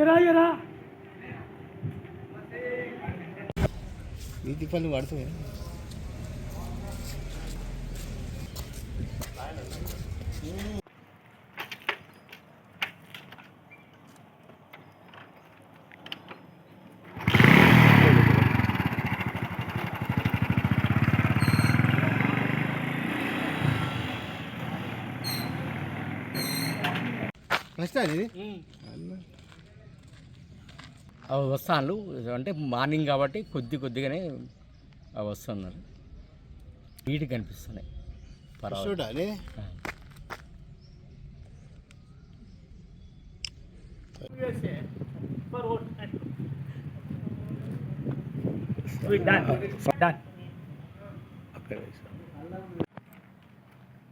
ఎరా ఎరా. ఈ దీపాలు వాడుతాయి ఫస్ట్ అవి వస్తాను అంటే మార్నింగ్ కాబట్టి కొద్ది కొద్దిగానే అవి వస్తున్నారు. నీట్గా కనిపిస్తున్నాయి. చూడాలి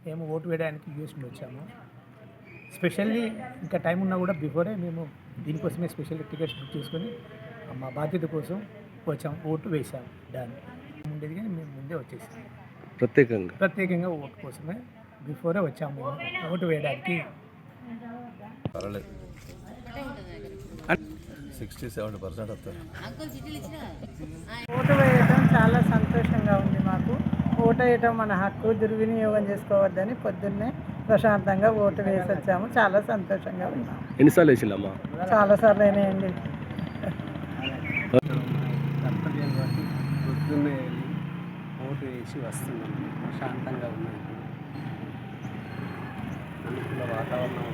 మేము ఓటు వేయడానికి యూఎస్ నుండి వచ్చాము. స్పెషల్లీ ఇంకా టైం ఉన్నా కూడా బిఫోరే మేము దీనికోసమే స్పెషల్ టికెట్స్ బుక్ చేసుకొని మా బాధ్యత కోసం వచ్చాము ఓటు వేసాము డన్ ఉండేది కానీ మేము ముందే వచ్చేసాము ప్రత్యేకంగా? ప్రత్యేకంగా ఓటు కోసమే బిఫోరే వచ్చాము మేము ఓటు వేయడానికి. పర్వాలేదు సిక్స్టీ సెవెంటీ పర్సెంట్ వస్తారు. ఓటు వేయటం చాలా సంతోషంగా ఉంది మాకు. వేయటం మన హక్కు దుర్వినియోగం చేసుకోవద్దని పొద్దున్నే ప్రశాంతంగా ఓటు వేసి వచ్చాము. చాలా సంతోషంగా ఉన్నాము ఎన్నిసార్లు వేసిల్లమ్మా చాలాసార్లు అయినాయండి. కర్తవ్యం కాబట్టి పొద్దున్నే వెళ్ళి ఓటు వేసి వస్తున్నాం. ప్రశాంతంగా ఉన్నాం. అనుకూల వాతావరణం